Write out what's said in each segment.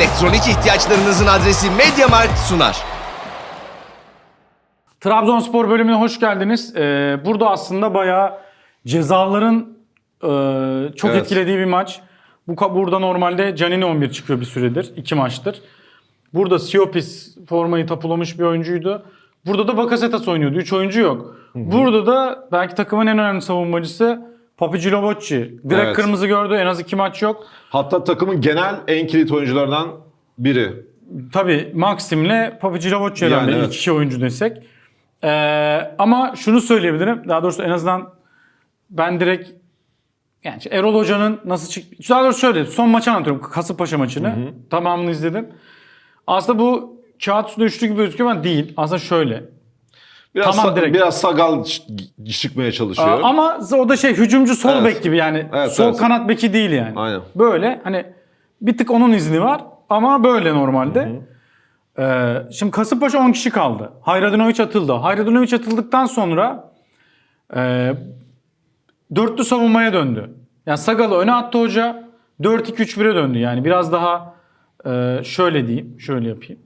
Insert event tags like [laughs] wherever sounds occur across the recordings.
Elektronik ihtiyaçlarınızın adresi MediaMarkt sunar. Trabzonspor bölümüne hoş geldiniz. Ee, burada aslında bayağı cezaların e, çok Evet. etkilediği bir maç. Bu ka- burada normalde Canini 11 çıkıyor bir süredir. iki maçtır. Burada Siopis formayı tapulamış bir oyuncuydu. Burada da Bakasetas oynuyordu. 3 oyuncu yok. Burada da belki takımın en önemli savunmacısı Papi Gilobocci. Direkt Evet. kırmızı gördü. En az iki maç yok. Hatta takımın genel en kilit oyuncularından biri. Tabii Maxim'le Papi Gilobocci'ye Yani yani, evet. iki kişi oyuncu desek. Ee, ama şunu söyleyebilirim. Daha doğrusu en azından ben direkt yani işte Erol Hoca'nın nasıl çık... Daha doğrusu şöyle son maçı anlatıyorum. Kasımpaşa maçını. Tamamını izledim. Aslında bu kağıt üstünde üçlü gibi gözüküyor ama değil. Aslında şöyle. Biraz, Tamam, sa- direkt. biraz sagal ç- çıkmaya çalışıyor. Aa, ama o da şey hücumcu sol Evet. bek gibi yani. Evet, sol evet. kanat beki değil yani. Aynen. Böyle hani bir tık onun izni var ama böyle normalde. Ee, şimdi Kasımpaşa 10 kişi kaldı. Hayradinovic atıldı. Hayradinovic atıldıktan sonra e, dörtlü savunmaya döndü. Yani Sagal'ı öne attı hoca. 4-2-3-1'e döndü. Yani biraz daha e, şöyle diyeyim. Şöyle yapayım.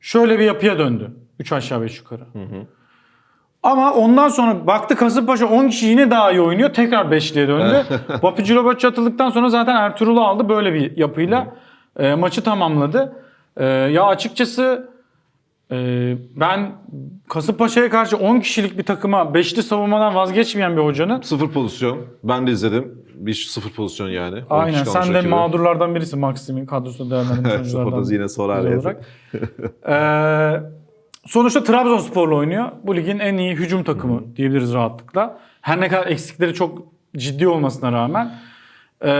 Şöyle bir yapıya döndü. 3 aşağı 5 yukarı. Ama ondan sonra baktı Kasımpaşa 10 kişi yine daha iyi oynuyor. Tekrar 5'liye döndü. Papi [laughs] Cilobac atıldıktan sonra zaten Ertuğrul'u aldı böyle bir yapıyla. e, maçı tamamladı. E, ya açıkçası e, ben Kasımpaşa'ya karşı 10 kişilik bir takıma 5'li savunmadan vazgeçmeyen bir hocanın Sıfır pozisyon. Ben de izledim. Bir sıfır pozisyon yani. Aynen sen de mağdurlardan birisi Maxim'in kadrosunda değerlendirilmiş oyunculardan yine sorar olarak. Ee, sonuçta Trabzonspor'la oynuyor. Bu ligin en iyi hücum takımı diyebiliriz rahatlıkla. Her ne kadar eksikleri çok ciddi olmasına rağmen. Ee,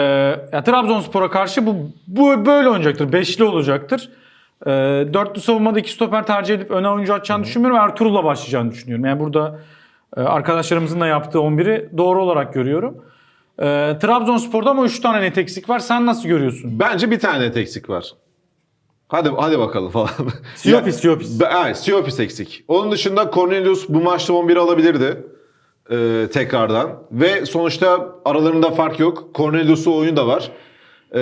ya Trabzonspor'a karşı bu, bu böyle oynayacaktır. Beşli olacaktır. Ee, dörtlü savunmada iki stoper tercih edip öne oyuncu atacağını düşünmüyorum. Ertuğrul'la başlayacağını düşünüyorum. Yani burada e, arkadaşlarımızın da yaptığı 11'i doğru olarak görüyorum. Ee, Trabzonspor'da ama 3 tane net eksik var. Sen nasıl görüyorsun? Bence bir tane net eksik var. Hadi hadi bakalım falan. [laughs] Siopis, Ya- Siopis. Be- Evet, Siopis eksik. Onun dışında Cornelius bu maçta 11 alabilirdi. e, tekrardan. Ve sonuçta aralarında fark yok. Cornelius'u oyun da var. E,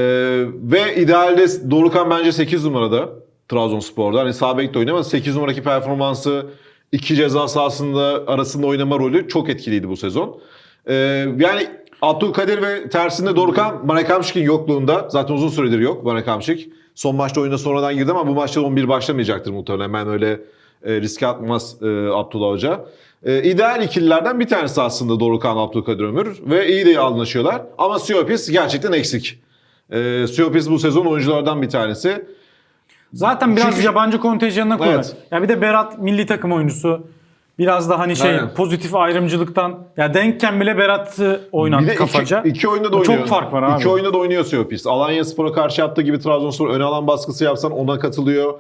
ve idealde Dorukan bence 8 numarada Trabzonspor'da. Hani sağ bekte ama 8 numaraki performansı iki ceza sahasında arasında oynama rolü çok etkiliydi bu sezon. E, yani Abdülkadir ve tersinde Dorukan Banakamşik'in yokluğunda zaten uzun süredir yok Banakamşik. Son maçta oyuna sonradan girdi ama bu maçta 11 başlamayacaktır muhtemelen. Ben öyle e, riske atmaz e, Abdullah Hoca. E, ideal ikililerden bir tanesi aslında Dorukan Abdülkadir Ömür ve iyi de anlaşıyorlar. Ama Siopis gerçekten eksik. E, Siopis bu sezon oyunculardan bir tanesi. Zaten biraz Çünkü- yabancı kontenjanına koyuyor. Evet. Ya bir de Berat milli takım oyuncusu. Biraz da hani şey Aynen. pozitif ayrımcılıktan ya denkken bile Berat'ı oynattı Bir de kafaca. iki, iki oyunda da oynuyor. Çok fark var abi. İki oyunda da oynuyor Siopis. Alanya Spor'a karşı yaptığı gibi Trabzonspor öne alan baskısı yapsan ona katılıyor.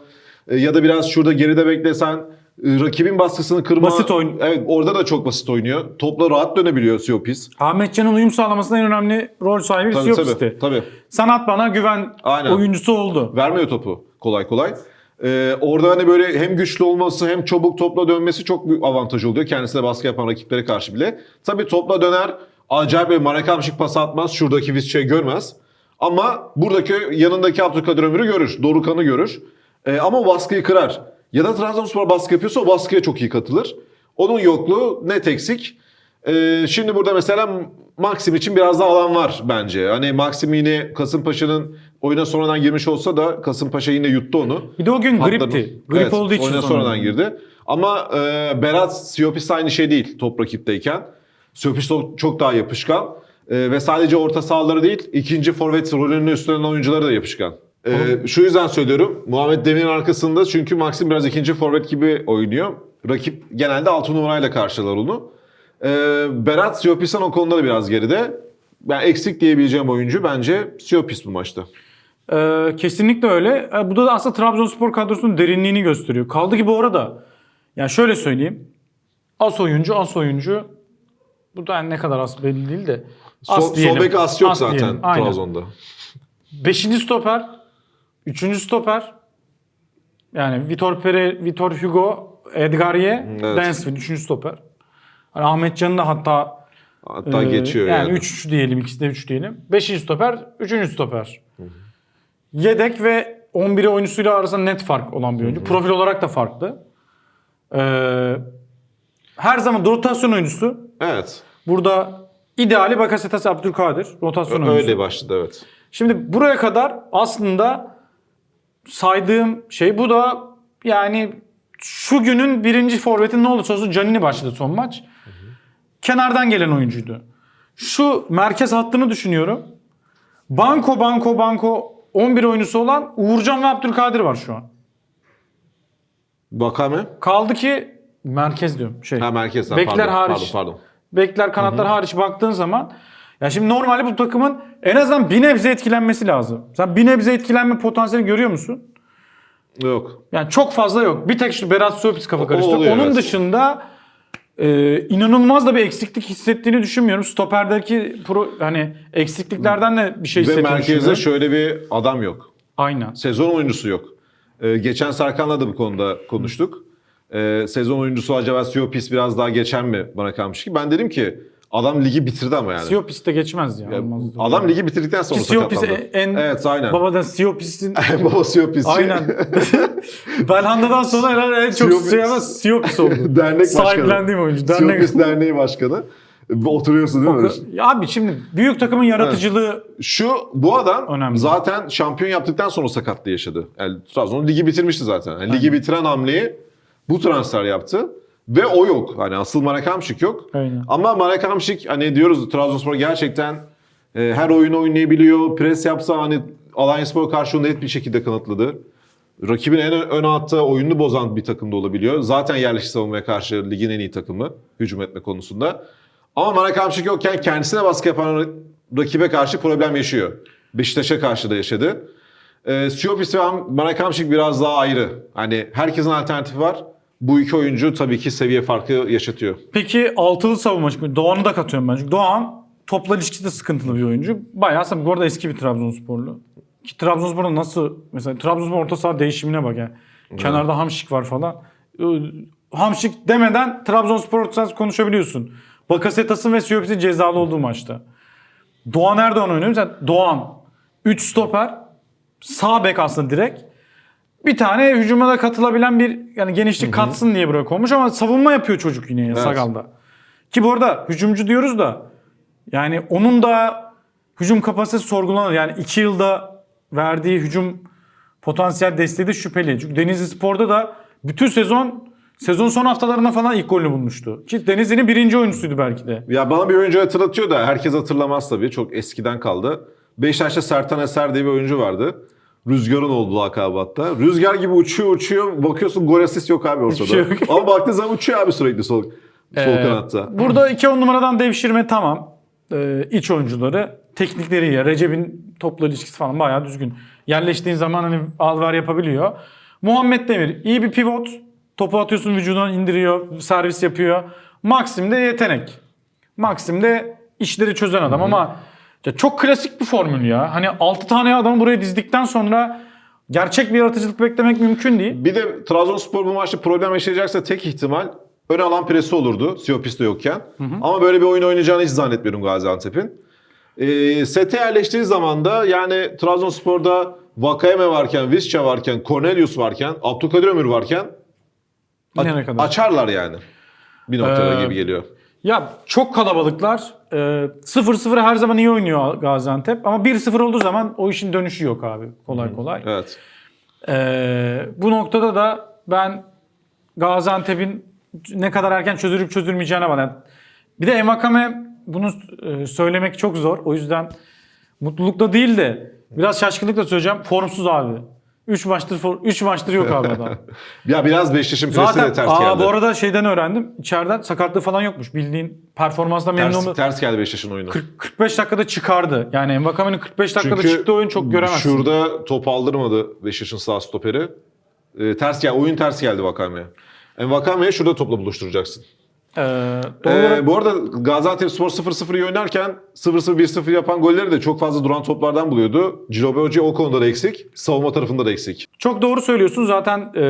E, ya da biraz şurada geride beklesen e, rakibin baskısını kırma. Basit oyun. Evet orada da çok basit oynuyor. Topla rahat dönebiliyor Siopis. Ahmetcan'ın uyum sağlamasında en önemli rol sahibi Tabii Siyopis'ti. tabii. tabii. Sanat bana güven Aynen. oyuncusu oldu. Vermiyor topu kolay kolay. Ee, orada hani böyle hem güçlü olması hem çabuk topla dönmesi çok büyük avantaj oluyor. Kendisine baskı yapan rakiplere karşı bile. Tabii topla döner acayip bir Marakamşik pas atmaz. Şuradaki Visca'yı görmez. Ama buradaki yanındaki Abdülkadir Ömür'ü görür. Dorukan'ı görür. Ee, ama baskıyı kırar. Ya da Trabzonspor baskı yapıyorsa o baskıya çok iyi katılır. Onun yokluğu net eksik. Ee, şimdi burada mesela Maxim için biraz daha alan var bence. Hani Maxim yine Kasımpaşa'nın oyuna sonradan girmiş olsa da Kasımpaşa yine yuttu onu. Bir de o gün gripti. Hatlarını- Grip Evet, olduğu için oyuna sonra. sonradan girdi. Ama e, Berat Siopis aynı şey değil top rakipteyken. Siopis çok- çok daha yapışkan. E, ve sadece orta sahaları değil ikinci forvet rolünün üstlenen oyuncuları da yapışkan. E, şu yüzden söylüyorum. Muhammed Demir'in arkasında çünkü Maxim biraz ikinci forvet gibi oynuyor. Rakip genelde 6 numarayla karşılar onu. E, Berat Siopis'ten o konuda da biraz geride. Ben eksik diyebileceğim oyuncu bence Siopis bu maçta. Ee, kesinlikle öyle. Ee, bu da aslında Trabzonspor kadrosunun derinliğini gösteriyor. Kaldı ki bu arada ya şöyle söyleyeyim. As oyuncu, as oyuncu. Bu da ne kadar as belli değil de. As Sol, diyelim. sol bek as yok As zaten diyelim. Aynen. Trabzon'da. Beşinci stoper, üçüncü stoper. Yani Vitor Pere, Vitor Hugo, Edgarie, Evet. Densville üçüncü stoper. Hani Ahmet Can'ın da hatta Hatta e, geçiyor yani. Yani 3 diyelim, ikisi de 3 diyelim. Beşinci stoper, üçüncü stoper. Yedek ve 11 oyuncusuyla arasında net fark olan bir oyuncu. Profil olarak da farklı. Ee, her zaman rotasyon oyuncusu. Evet. Burada ideali Bakasetas Abdülkadir. Rotasyon oyuncusu. Öyle başladı evet. Şimdi buraya kadar aslında saydığım şey bu da yani şu günün birinci forvetin ne olursa olsun Canini başladı son maç. Kenardan gelen oyuncuydu. Şu merkez hattını düşünüyorum. Banko banko banko 11 oyuncusu olan Uğurcan ve Abdülkadir var şu an. Vakame? Kaldı ki merkez diyorum. Şey. Ha merkezden Bekler pardon. hariç. Pardon pardon. Bekler kanatlar hariç baktığın zaman ya şimdi normalde bu takımın en azından bir nebze etkilenmesi lazım. Sen bir nebze etkilenme potansiyeli görüyor musun? Yok. Yani çok fazla yok. Bir tek şu Berat Sopis kafa karıştı. Onun evet. dışında e, inanılmaz da bir eksiklik hissettiğini düşünmüyorum. Stoperdeki pro, hani eksikliklerden de bir şey Ve hissettiğini merkezde düşünüyorum. şöyle bir adam yok. Aynen. Sezon oyuncusu yok. Ee, geçen Serkan'la da bu konuda konuştuk. Ee, sezon oyuncusu acaba Siopis biraz daha geçer mi bana kalmış ki? Ben dedim ki adam ligi bitirdi ama yani. Siopis de geçmez ya. olmaz. Adam ligi bitirdikten sonra Ki Siopis sakatlandı. en Evet aynen. babadan Siopis'in [laughs] Baba Siopis. aynen. [laughs] Belhanda'dan sonra herhalde en çok Siopis- Siopis oldu. [laughs] Dernek başkanı. Sahiplendiğim oyuncu. Dernek Siopis Derneği Başkanı. Oturuyorsun değil mi? Ya Abi şimdi büyük takımın yaratıcılığı Şu bu adam Önemli. zaten şampiyon yaptıktan sonra sakatlığı yaşadı. Yani Trabzon ligi bitirmişti zaten. Yani ligi bitiren hamleyi bu transfer yaptı. Ve o yok. Hani asıl Marakamşik yok. Aynen. Ama Marakamşik hani diyoruz Trabzonspor gerçekten e, her oyunu oynayabiliyor. Pres yapsa hani Alanyaspor karşı net bir şekilde kanıtladı. Rakibin en ön hatta oyununu bozan bir takım da olabiliyor. Zaten yerleşik savunmaya karşı ligin en iyi takımı hücum etme konusunda. Ama Marakamşik yokken kendisine baskı yapan rakibe karşı problem yaşıyor. Beşiktaş'a karşı da yaşadı. Ee, Siopis ve Marakamşik biraz daha ayrı. Hani herkesin alternatifi var. Bu iki oyuncu tabii ki seviye farkı yaşatıyor. Peki altılı savunma çıkıyor. Doğan'ı da katıyorum ben. Çünkü Doğan topla ilişkisi de sıkıntılı bir oyuncu. Bayağı aslında bu arada eski bir Trabzonsporlu. Ki Trabzonspor'da nasıl mesela Trabzonspor orta saha değişimine bak ya. Kenarda Hamşik var falan. Ee, Hamşik demeden Trabzonspor orta sahası konuşabiliyorsun. Bakasetas'ın ve Siyopis'in cezalı olduğu maçta. Doğan Erdoğan oynuyor. Mesela Doğan 3 stoper sağ bek aslında direkt. Bir tane hücuma da katılabilen bir yani genişlik katsın diye buraya konmuş ama savunma yapıyor çocuk yine Sagal'da. Ki bu arada hücumcu diyoruz da yani onun da hücum kapasitesi sorgulanır. Yani 2 yılda verdiği hücum potansiyel desteği de şüpheli. Çünkü Denizli Spor'da da bütün sezon sezon son haftalarında falan ilk golünü bulmuştu. Ki Denizli'nin birinci oyuncusuydu belki de. Ya bana bir oyuncu hatırlatıyor da herkes hatırlamaz tabii. Çok eskiden kaldı. Beşiktaş'ta Sertan Eser diye bir oyuncu vardı. Rüzgarın oldu lakabı hatta. Rüzgar gibi uçuyor uçuyor. Bakıyorsun gol asist yok abi ortada. Şey yok. Ama baktığın zaman uçuyor abi sürekli sol, sol Ee, kanatta. Burada 2 on numaradan devşirme tamam. Ee, iç oyuncuları teknikleri ya. Recep'in topla ilişkisi falan bayağı düzgün. Yerleştiğin zaman hani al ver yapabiliyor. Muhammed Demir iyi bir pivot. Topu atıyorsun vücuduna indiriyor, servis yapıyor. Maxim de yetenek. Maxim de işleri çözen adam ama ya çok klasik bir formül ya. Hani 6 tane adamı buraya dizdikten sonra gerçek bir yaratıcılık beklemek mümkün değil. Bir de Trabzonspor bu maçta problem yaşayacaksa tek ihtimal ön alan presi olurdu Siopis de yokken. Ama böyle bir oyun oynayacağını hiç zannetmiyorum Gaziantep'in. Ee, sete yerleştiği zaman da yani Trabzonspor'da Vakayeme varken, Visca varken, Cornelius varken, Abdülkadir Ömür varken a- açarlar yani. Bir noktada Ee, gibi geliyor. Ya çok kalabalıklar. Ee, 0-0 her zaman iyi oynuyor Gaziantep. Ama 1-0 olduğu zaman o işin dönüşü yok abi. Kolay kolay. Evet. Ee, bu noktada da ben Gaziantep'in ne kadar erken çözülüp çözülmeyeceğine. Yani Bir de Envakame bunu e, söylemek çok zor. O yüzden mutlulukla değil de biraz şaşkınlıkla söyleyeceğim. Formsuz abi. 3 maçtır 3 maçtır yok abi adam. [laughs] Ya biraz Beşiktaş'ın presi Zaten de ters aa, geldi. bu arada şeyden öğrendim. İçeriden sakatlığı falan yokmuş. Bildiğin performansla memnun ters, ters geldi Beşiktaş'ın oyunu. 40 45 dakikada çıkardı. Yani Envakame'nin 45 dakikada çıktığı oyun çok göremezsin. Şurada top aldırmadı Beşiktaş'ın sağ stoperi. Ee, ters gel, oyun ters geldi Vakame'ye. Yani şurada topla buluşturacaksın. Ee, Ee, bu arada Gaziantep Spor 0-0 iyi oynarken 0-0-1-0 yapan golleri de çok fazla duran toplardan buluyordu. Cilobe Hoca o konuda da eksik. Savunma tarafında da eksik. çok doğru söylüyorsun. Zaten e,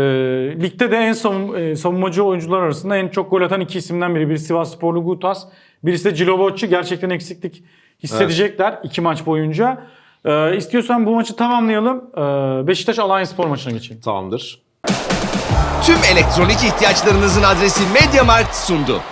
ligde de en savun, e, savunmacı oyuncular arasında en çok gol atan iki isimden biri. Biri Sivas Sporlu Gutas, birisi de Ciloboççu. Gerçekten eksiklik hissedecekler iki maç boyunca. Ee, istiyorsan bu maçı tamamlayalım. Ee, Beşiktaş Alanya Spor maçına geçelim. Tamamdır. Tüm elektronik ihtiyaçlarınızın adresi MediaMarkt sundu.